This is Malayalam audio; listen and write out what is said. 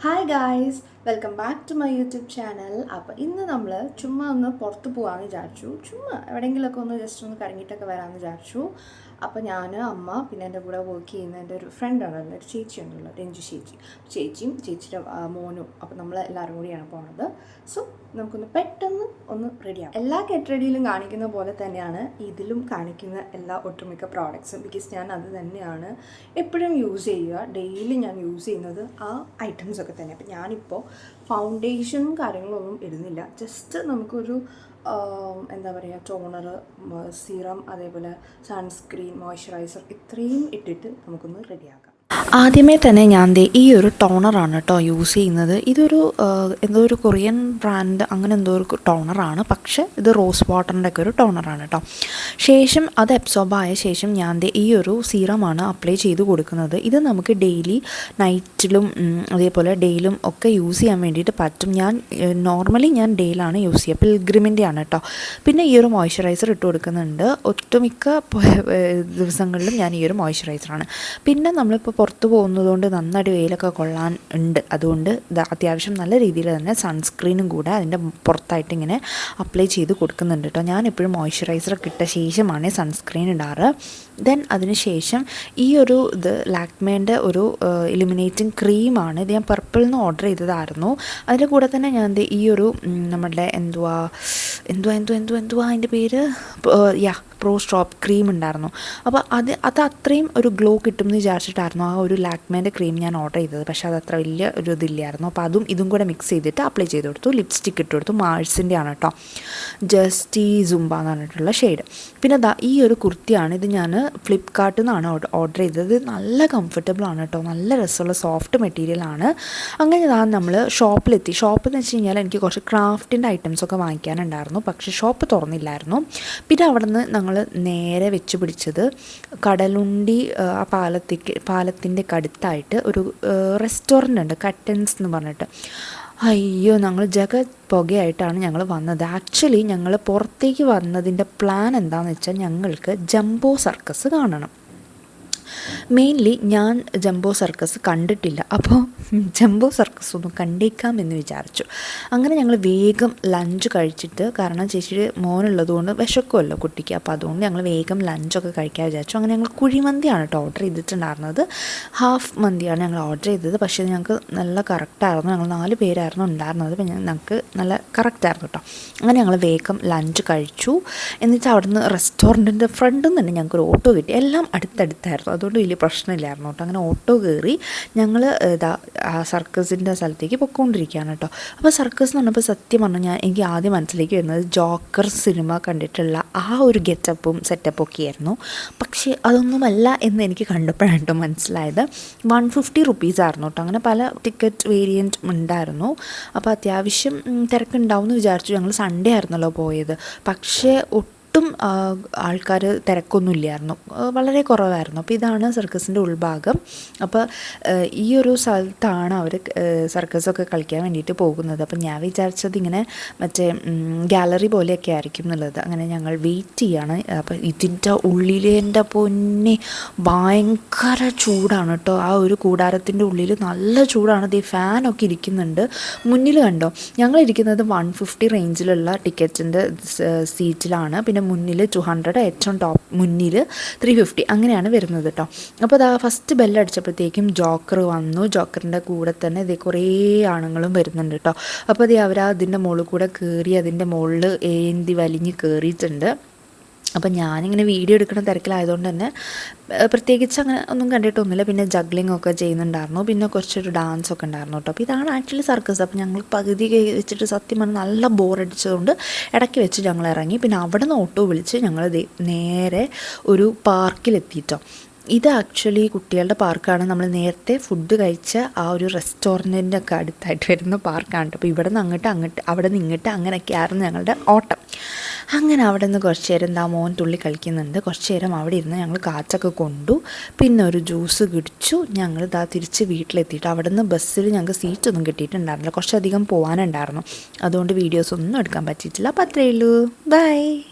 Hi guys! Welcome back to my YouTube channel അപ്പോൾ ഇന്ന് നമ്മൾ ചുമ്മാ ഒന്ന് പുറത്ത് പോകാമെന്ന് വിചാരിച്ചു. ചുമ്മാ എവിടെയെങ്കിലുമൊക്കെ ഒന്ന് ജസ്റ്റ് ഒന്ന് കറങ്ങിയിട്ടൊക്കെ വരാമെന്ന് വിചാരിച്ചു. അപ്പോൾ ഞാൻ അമ്മ പിന്നെ എന്റെ കൂടെ വർക്ക് ചെയ്യുന്ന എന്റെ ഒരു ഫ്രണ്ട് എന്റെ ഒരു ചേച്ചി ഉണ്ടല്ലോ രഞ്ജു ചേച്ചി. ചേച്ചിയും ചേച്ചിയുടെ മോനും അപ്പോൾ നമ്മൾ എല്ലാവരും കൂടിയാണ് പോണത്. സോ നമുക്കൊന്ന് പെട്ടെന്ന് ഒന്ന് റെഡിയാവും എല്ലാ കെട്ട് റെഡിയിലും കാണിക്കുന്ന പോലെ തന്നെയാണ് ഇതിലും കാണിക്കുന്ന എല്ലാ ഒട്ടുമിക്ക പ്രോഡക്ട്സും ബിക്കോസ് ഞാൻ അത് തന്നെയാണ് എപ്പോഴും യൂസ് ചെയ്യുക. ഡെയിലി ഞാൻ യൂസ് ചെയ്യുന്നത് ആ ഐറ്റംസ് ഒക്കെ തന്നെ അപ്പം ഞാനിപ്പോൾ ഫൗണ്ടേഷനും കാര്യങ്ങളൊന്നും ഇടുന്നില്ല. ജസ്റ്റ് നമുക്കൊരു എന്താ പറയുക ടോണർ സീറം അതേപോലെ സൺസ്ക്രീൻ മോയ്സ്ചറൈസർ ഇത്രയും ഇട്ടിട്ട് നമുക്കൊന്ന് റെഡിയാക്കാം ആദ്യമേ തന്നെ ഞാൻ ദേ ഈ ഒരു ടോണറാണ് കേട്ടോ യൂസ് ചെയ്യുന്നത്. ഇതൊരു എന്തോ ഒരു കൊറിയൻ ബ്രാൻഡ് അങ്ങനെ എന്തോ ഒരു ടോണറാണ്. പക്ഷേ ഇത് റോസ് വാട്ടറിന്റെ ഒക്കെ ഒരു ടോണറാണ് കേട്ടോ ശേഷം അത് അബ്സോർബ് ആയ ശേഷം ഞാൻ ദേ ഈ ഒരു സീറമാണ് അപ്ലൈ ചെയ്ത് കൊടുക്കുന്നത്. ഇത് നമുക്ക് ഡെയിലി നൈറ്റിലും അതേപോലെ ഡേയിലും ഒക്കെ യൂസ് ചെയ്യാൻ വേണ്ടിയിട്ട് പറ്റും. ഞാൻ നോർമലി ഞാൻ ഡേയിലാണ് യൂസ് ചെയ്യുക. പിൽഗ്രിമിന്റെ ആണ് കേട്ടോ പിന്നെ ഈ ഒരു മോയ്സ്ചറൈസർ ഇട്ട് കൊടുക്കുന്നുണ്ട്. ഒട്ടുമിക്ക ദിവസങ്ങളിലും ഞാൻ ഈ ഒരു മോയ്സ്ചറൈസറാണ്. പിന്നെ നമ്മളിപ്പോൾ പുറത്ത് പോകുന്നതുകൊണ്ട് നന്നായിട്ട് വെയിലൊക്കെ കൊള്ളാൻ ഉണ്ട്. അതുകൊണ്ട് അത്യാവശ്യം നല്ല രീതിയിൽ തന്നെ സൺസ്ക്രീനും കൂടെ അതിന്റെ പുറത്തായിട്ട് ഇങ്ങനെ അപ്ലൈ ചെയ്ത് കൊടുക്കുന്നുണ്ട് കേട്ടോ ഞാൻ എപ്പോഴും മോയ്സ്ചറൈസർ കിട്ട ശേഷമാണ് സൺസ്ക്രീൻ ഇടാറ്. ദെൻ അതിന് ശേഷം ഈ ഒരു ഇത് ലാക്മേന്റെ ഒരു ഇലിമിനേറ്റിംഗ് ക്രീമാണ് ഇത് ഞാൻ പർപ്പിൾ നിന്ന് ഓർഡർ ചെയ്തതായിരുന്നു. അതിന്റെ കൂടെ തന്നെ ഞാൻ എന്ത് ഈ ഒരു നമ്മുടെ എന്തുവാ എന്തുവാ എന്തുവാ എന്തുവാ എന്തുവാ അതിന്റെ പേര്? യാ പ്രോ സ്ട്രോപ്പ് ക്രീം ഉണ്ടായിരുന്നു. അപ്പോൾ അത് അത് അത്രയും ഒരു ഗ്ലോ കിട്ടും എന്ന് വിചാരിച്ചിട്ടായിരുന്നു ആ ഒരു ലാക്മേന്റെ ക്രീം ഞാൻ ഓർഡർ ചെയ്തത്. പക്ഷേ അത് അത്ര വലിയ ഒരു ഇതില്ലായിരുന്നു. അപ്പോൾ അതും ഇതും കൂടെ മിക്സ് ചെയ്തിട്ട് അപ്ലൈ ചെയ്ത് കൊടുത്തു. ലിപ്സ്റ്റിക് ഇട്ട് കൊടുത്തു. മാഴ്സിന്റെ ആണ് കേട്ടോ. ജസ്റ്റി സുംബ എന്ന് പറഞ്ഞിട്ടുള്ള ഷെയ്ഡ്. പിന്നെ ദാ ഈ ഒരു കുർത്തിയാണ്. ഇത് ഞാൻ ഫ്ലിപ്കാർട്ടിൽ നിന്നാണ് ഓർഡർ ചെയ്തത്. നല്ല കംഫർട്ടബിൾ ആണ് കേട്ടോ. നല്ല രസമുള്ള സോഫ്റ്റ് മെറ്റീരിയൽ ആണ്. അങ്ങനെ ഇതാ നമ്മൾ ഷോപ്പിലെത്തി. ഷോപ്പ് എന്ന് വെച്ച് കഴിഞ്ഞാൽ എനിക്ക് കുറച്ച് ക്രാഫ്റ്റിന്റെ ഐറ്റംസൊക്കെ വാങ്ങിക്കാനുണ്ടായിരുന്നു. പക്ഷേ ഷോപ്പ് തുറന്നില്ലായിരുന്നു. പിന്നെ അവിടെ നിന്ന് ഞങ്ങൾ നേരെ വെച്ച് പിടിച്ചത് കടലുണ്ടി ആ പാലത്തേക്ക് പാലത്തിന്റെ അടുത്തായിട്ട് ഒരു റെസ്റ്റോറന്റ് ഉണ്ട് കട്ടൻസ് എന്ന് പറഞ്ഞിട്ട്. അയ്യോ ഞങ്ങൾ ജഗ പുകയായിട്ടാണ് ഞങ്ങൾ വന്നത്. ആക്ച്വലി ഞങ്ങൾ പുറത്തേക്ക് വന്നതിന്റെ പ്ലാൻ എന്താണെന്ന് വെച്ചാൽ ഞങ്ങൾക്ക് ജംബോ സർക്കസ് കാണണം. മെയിൻലി ഞാൻ ജംബോ സർക്കസ് കണ്ടിട്ടില്ല. അപ്പോൾ ജംബോ സർക്കസ് ഒന്ന് കണ്ടേക്കാം എന്ന് വിചാരിച്ചു. അങ്ങനെ ഞങ്ങൾ വേഗം ലഞ്ച് കഴിച്ചിട്ട് കാരണം ചേച്ചിയുടെ മോനുള്ളതുകൊണ്ട് വിശക്കുമല്ലോ കുട്ടിക്ക്. അപ്പോൾ അതുകൊണ്ട് ഞങ്ങൾ വേഗം ലഞ്ചൊക്കെ കഴിക്കാൻ വിചാരിച്ചു. അങ്ങനെ ഞങ്ങൾ കുഴിമന്തിയാണ് കേട്ടോ ഓർഡർ ചെയ്തിട്ടുണ്ടായിരുന്നത്. ഹാഫ് മന്തിയാണ് ഞങ്ങൾ ഓർഡർ ചെയ്തത്. പക്ഷേ ഞങ്ങൾക്ക് നല്ല കറക്റ്റായിരുന്നു ഞങ്ങൾ നാല് പേരായിരുന്നു ഉണ്ടായിരുന്നത്. അപ്പം ഞങ്ങൾക്ക് നല്ല കറക്റ്റായിരുന്നു കേട്ടോ. അങ്ങനെ ഞങ്ങൾ വേഗം ലഞ്ച് കഴിച്ചു. എന്നിട്ട് അവിടുന്ന് റെസ്റ്റോറന്റിന്റെ ഫ്രണ്ടിൽ നിന്ന് തന്നെ ഞങ്ങൾക്ക് ഒരു ഓട്ടോ കിട്ടി. എല്ലാം അടുത്തടുത്തായിരുന്നു. അതുകൊണ്ട് വലിയ പ്രശ്നമില്ലായിരുന്നു കേട്ടോ. അങ്ങനെ ഓട്ടോ കയറി ഞങ്ങൾ ഇതാ സർക്കസിന്റെ സ്ഥലത്തേക്ക് പൊയ്ക്കൊണ്ടിരിക്കുകയാണ് കേട്ടോ. അപ്പോൾ സർക്കസ് എന്ന് പറഞ്ഞപ്പോൾ സത്യം പറഞ്ഞാൽ ഞാൻ എനിക്ക് ആദ്യം മനസ്സിലേക്ക് വരുന്നത് ജോക്കർ സിനിമ കണ്ടിട്ടുള്ള ആ ഒരു ഗെറ്റപ്പും സെറ്റപ്പും ഒക്കെ ആയിരുന്നു. പക്ഷേ അതൊന്നുമല്ല എന്ന് എനിക്ക് കണ്ടപ്പോഴാണ് കേട്ടോ മനസ്സിലായത്. വൺ ഫിഫ്റ്റി റുപ്പീസ് ആയിരുന്നു കേട്ടോ. അങ്ങനെ പല ടിക്കറ്റ് വേരിയന്റ് ഉണ്ടായിരുന്നു. അപ്പോൾ അത്യാവശ്യം തിരക്കുണ്ടാവും എന്ന് വിചാരിച്ചു. ഞങ്ങൾ സൺഡേ ആയിരുന്നല്ലോ പോയത്. പക്ഷേ ഒട്ടും ആൾക്കാർ തിരക്കൊന്നുമില്ലായിരുന്നു. വളരെ കുറവായിരുന്നു. അപ്പോൾ ഇതാണ് സർക്കസിന്റെ ഉൾഭാഗം. അപ്പോൾ ഈ ഒരു സ്ഥലത്താണ് അവർ സർക്കസൊക്കെ കളിക്കാൻ വേണ്ടിയിട്ട് പോകുന്നത്. അപ്പോൾ ഞാൻ വിചാരിച്ചത് ഇങ്ങനെ മറ്റേ ഗാലറി പോലെയൊക്കെ ആയിരിക്കും എന്നുള്ളത്. അങ്ങനെ ഞങ്ങൾ വെയിറ്റ് ചെയ്യാണ്. അപ്പോൾ ഇതിന്റെ ഉള്ളിലേന്റെ പൊന്നെ ഭയങ്കര ചൂടാണ് കേട്ടോ. ആ ഒരു കൂടാരത്തിന്റെ ഉള്ളിൽ നല്ല ചൂടാണ്. ഈ ഫാനൊക്കെ ഇരിക്കുന്നുണ്ട്. മുന്നിൽ കണ്ടോ? ഞങ്ങൾ ഇരിക്കുന്നത് വൺ ഫിഫ്റ്റി റേഞ്ചിലുള്ള ടിക്കറ്റിന്റെ സീറ്റിലാണ്. പിന്നെ മുന്നിൽ ടു ഹൺഡ്രഡ് ഏറ്റവും ടോപ്പ് മുന്നിൽ ത്രീ ഫിഫ്റ്റി അങ്ങനെയാണ് വരുന്നത് കേട്ടോ അപ്പോൾ അതാ ഫസ്റ്റ് ബെല്ലടിച്ചപ്പോഴത്തേക്കും ജോക്കർ വന്നു. ജോക്കറിന്റെ കൂടെ തന്നെ ഇത് കുറേ ആണുങ്ങളും വരുന്നുണ്ട് കേട്ടോ അപ്പോൾ അത് അവർ അതിന്റെ മുകളിൽ കൂടെ കയറി അതിന്റെ മുകളിൽ ഏന്തി വലിഞ്ഞ് കയറിയിട്ടുണ്ട് അപ്പം ഞാനിങ്ങനെ വീഡിയോ എടുക്കുന്ന തിരക്കിലായതുകൊണ്ട് തന്നെ പ്രത്യേകിച്ച് അങ്ങനെ ഒന്നും കണ്ടിട്ടൊന്നുമില്ല. പിന്നെ ജഗ്ലിംഗ് ഒക്കെ ചെയ്യുന്നുണ്ടായിരുന്നു. പിന്നെ കുറച്ചൊരു ഡാൻസ് ഒക്കെ ഉണ്ടായിരുന്നു കേട്ടോ. അപ്പോൾ ഇതാണ് ആക്ച്വലി സർക്കസ് അപ്പോൾ ഞങ്ങൾ പകുതി വെച്ചിട്ട് സത്യം പറഞ്ഞാൽ നല്ല ബോറടിച്ചതുകൊണ്ട് ഇടയ്ക്ക് വെച്ച് ഞങ്ങൾ ഇറങ്ങി. പിന്നെ അവിടെ നിന്ന് ഓട്ടോ വിളിച്ച് ഞങ്ങൾ നേരെ ഒരു പാർക്കിലെത്തിയിട്ടോ ഇത് ആക്ച്വലി കുട്ടികളുടെ പാർക്കാണ്. നമ്മൾ നേരത്തെ ഫുഡ് കഴിച്ച ആ ഒരു റെസ്റ്റോറന്റിന്റെ ഒക്കെ അടുത്തായിട്ട് വരുന്ന പാർക്കാണ് അപ്പോൾ ഇവിടെ നിന്ന് അങ്ങോട്ട് അങ്ങോട്ട് അവിടെ നിന്ന് ഇങ്ങോട്ട് അങ്ങനെയൊക്കെ ആയിരുന്നു ഞങ്ങളുടെ ഓട്ടം. അങ്ങനെ അവിടെ നിന്ന് കുറച്ച് നേരം എന്താ മോൻ തുള്ളി കളിക്കുന്നുണ്ട്. കുറച്ച് നേരം അവിടെ ഇരുന്ന് ഞങ്ങൾ കാച്ചൊക്കെ കൊണ്ടു. പിന്നെ ഒരു ജ്യൂസ് കുടിച്ചു. ഞങ്ങൾ ഇതാ തിരിച്ച് വീട്ടിലെത്തിയിട്ട് അവിടെ നിന്ന് ബസ്സിൽ ഞങ്ങൾക്ക് സീറ്റൊന്നും കിട്ടിയിട്ടുണ്ടായിരുന്നില്ല. കുറച്ചധികം പോകാനുണ്ടായിരുന്നു. അതുകൊണ്ട് വീഡിയോസ് ഒന്നും എടുക്കാൻ പറ്റിയിട്ടില്ല. അപ്പോൾ അത്രയേ ഉള്ളൂ. ബൈ